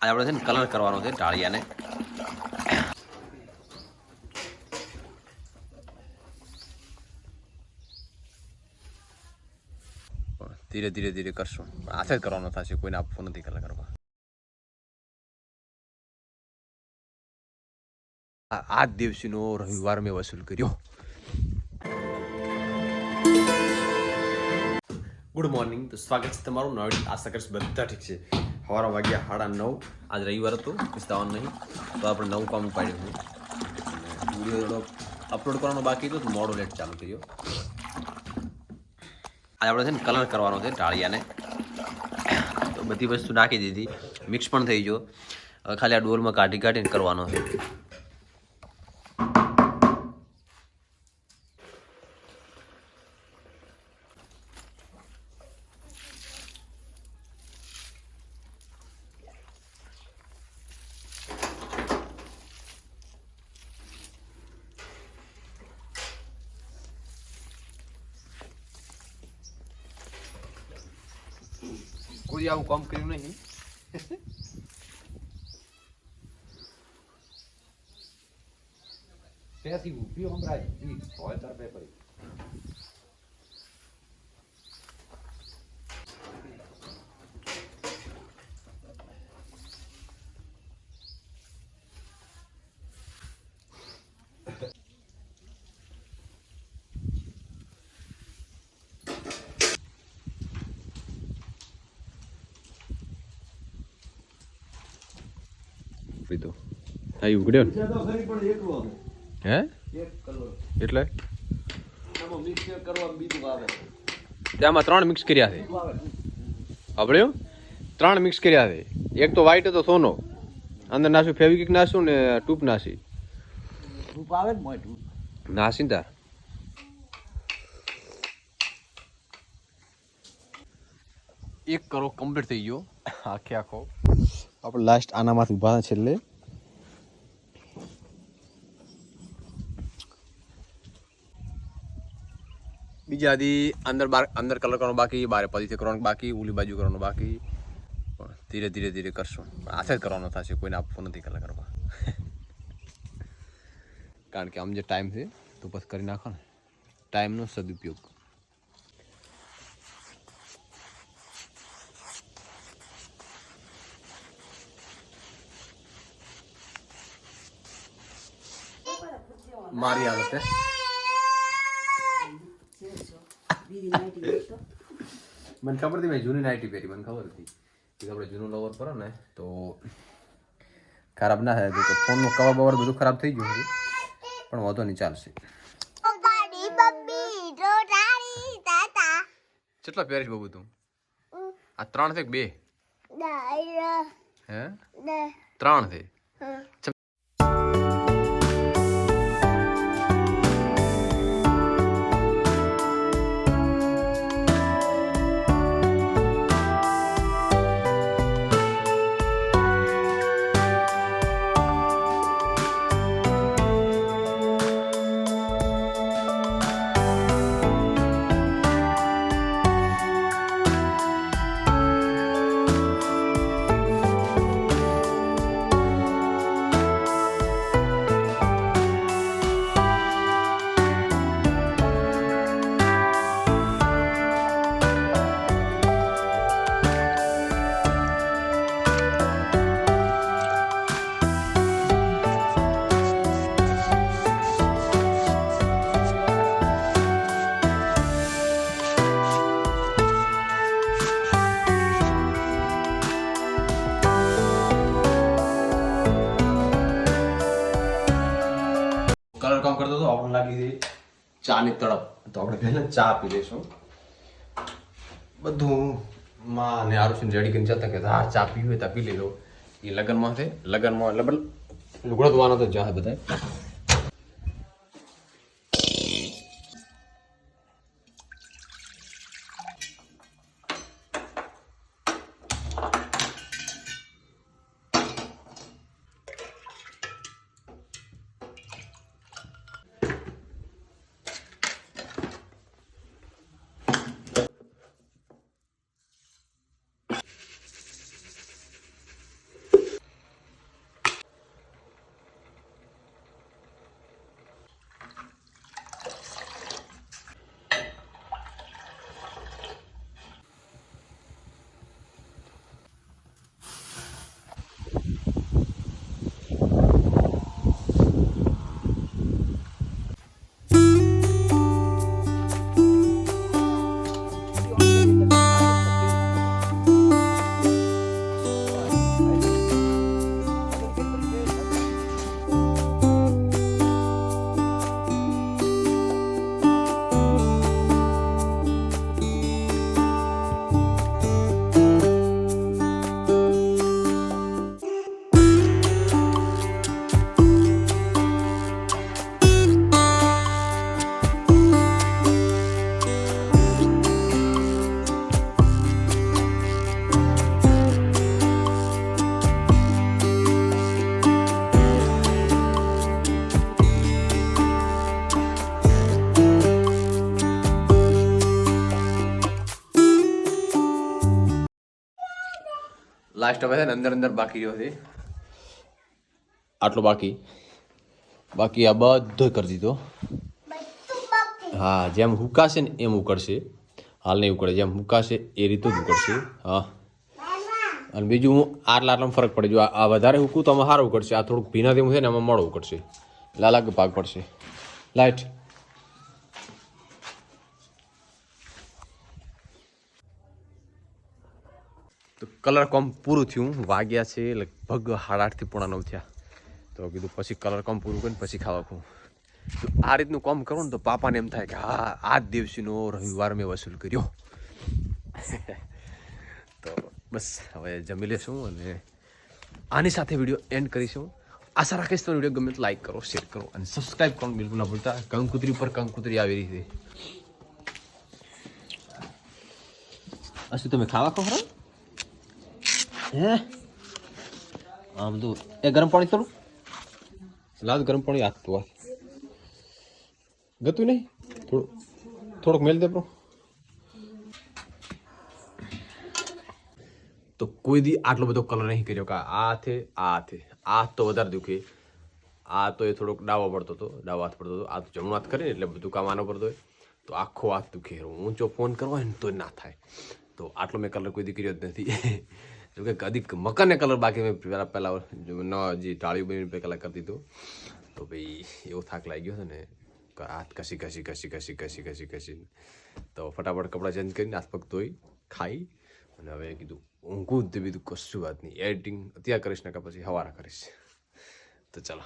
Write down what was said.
આજે આપણે છે ને કલર કરવાનો છે ટાળિયાને ધીરે ધીરે ધીરે કરશું. હાથે જ કરવાનો થશે, કોઈને આપવું નથી કલર કરવા. આ જ દિવસનો રવિવાર મેં વસૂલ કર્યો. ગુડ મોર્નિંગ તો સ્વાગત છે તમારું નોઈડ આશા કરીશ બધા ઠીક છે. સવારે વાગ્યા સાડા નવ. આજ રવિવાર હતું, પિસ્તાવન નહીં. તો આપણે નવું કામ પાડ્યું હતું. વીડિયો અપલોડ કરવાનો બાકી હતું મોડો લેટ ચાલુ કર્યો આજે આપણે છે ને કલર કરવાનો છે ટાળિયાને તો બધી વસ્તુ નાખી દીધી. મિક્સ પણ થઈ ગયો. ખાલી આ ડોલમાં કાઢી કાઢીને કરવાનો છે. કોઈ આવું કામ કર્યું નહીં. ત્યાંથી ઊભી હમણાં હોય તાર પડી. પીધો હા એ ઉઘડ્યો ને. હે? એક કલર. એટલે? આમાં મિક્સ કરવા બીજું આવે ત્યાંમાં ત્રણ મિક્સ કર્યા છે. સાંભળ્યું? ત્રણ મિક્સ કર્યા છે. એક તો વ્હાઈટ હતો સોનો. અંદર નાશું ફેવિકિક નાશું ને ટૂપ નાસી. આવે ને મોય નાસી ને તાર એક કરો કમ્પ્લીટ થઈ ગયો. આખે આખો. આપણે લાસ્ટ આનામાંથી ઊભા છેલ્લે. બીજા આદી અંદર બાર, અંદર કલર કરવાનો બાકી, બારે પછીથી કરવાનું બાકી, ઉલી બાજુ કરવાનું બાકી. પણ ધીરે ધીરે ધીરે કરશું. હાથે જ કરવાનો થશે, કોઈને આપવું નથી કલર કરવા. કારણ કે આમ જે ટાઈમ છે, તો પછી કરી નાખો ને. ટાઈમનો સદુપયોગ. મારી હાલત મને ખબર હતી મેં જૂની નાઇટી પહેરી મને ખબર હતી. કે આપણે જૂનું લવર કરો ને તો ખરાબ ના થાય તો ફોનનું કવર બવર બધું ખરાબ થઈ ગયું હતું. પણ વાંધો નહીં ચાલશે. કેટલા પહેરીશ બબુ તું? આ ત્રણ છે કે બે? હે? ત્રણ છે. કલર કામ કરતો હતો આપણે લાગી હતી ચાની તડપ તો આપણે પહેલા ચા પી લઈશું. બધું માં અને આરુષિન રેડી કરીને જતા કે હા ચા પીવી હોય તો પી લેજો. એ લગ્નમાં છે. લગ્નમાં એટલે લુગડો ધોવાનો તો જાય બધા. લાસ્ટ હવે છે ને અંદર અંદર બાકી રહ્યો છે. આટલો બાકી. બાકી આ બધો કરી દીધો. હા જેમ હુકાશે ને એમ ઉકળશે. હાલ નહીં ઉકળે જેમ હુકાશે એ રીતે જ ઉકળશે. હા. અને બીજું હું આટલા આટલામાં ફરક પડે. જો આ- વધારે હુકું તો આમાં સારું ઉકળશે. આ થોડુંક ભીના તેવું છે ને આમાં મોડો ઉકળશે. લાલાગ ભાગ પડશે. લાઈટ તો કલર કોમ પૂરું થયું. વાગ્યા છે, લગભગ સાડા આઠથી પોણા નવ થયા. તો કીધું પછી કલર કોમ પૂરું કરીને પછી ખાવા ખાઉં. તો આ રીતનું કામ કરો ને તો પાપાને એમ થાય કે હા, આ જ દિવસીનો રવિવાર મેં વસૂલ કર્યો. તો બસ, હવે જમી લેશું અને આની સાથે વીડિયો એન્ડ કરીશું. આશા રાખીશ તો વીડિયો ગમે તો લાઈક કરો, શેર કરો અને સબસ્ક્રાઈબ કરવાનું બિલકુલ ના ભૂલતા. કંકુતરી પર કંકુતરી આવી રહી આ શું તમે ખાવા ખો ખરા હે? આમ તો એ ગરમ પાણી થોડું? લાદ ગરમ પાણી આપતું આ ગતું નહીં? થોડું, થોડુંક મેલ દે બ્રો. તો કોઈ દી આટલો બધો કલર નહીં કર્યો કે આ હાથે આ હાથે આ હાથ તો વધારે દુખે. આ તો એ થોડોક ડાવો પડતો હતો ડાવો હાથ પડતો હતો. આ તો જમણો હાથ કરીને એટલે બધું કામ આનો પડતો હોય. તો આખો હાથ દુખે. જો ફોન કરવા ને તો ના થાય. તો આટલો મેં કલર કોઈ દી કર્યો જ નથી. જો કે કદી મકાનને કલર બાકી મેં પહેલાં પહેલાં ન જે ટાળ્યું બની પહેલાં કરતી હતું તો ભાઈ એવો થાક લાગી ગયો હતો ને હાથ કસી કસી કસી કસી કસી કસી કસી તો ફટાફટ કપડાં ચેન્જ કરીને હાથ પગ ધોઈ, ખાઈ અને હવે કીધું ઊંઘું જ બીજું કશું વાત નહીં. એડિટિંગ અત્યારે કરીશ ને કે પછી હવારા કરીશ. તો ચાલો.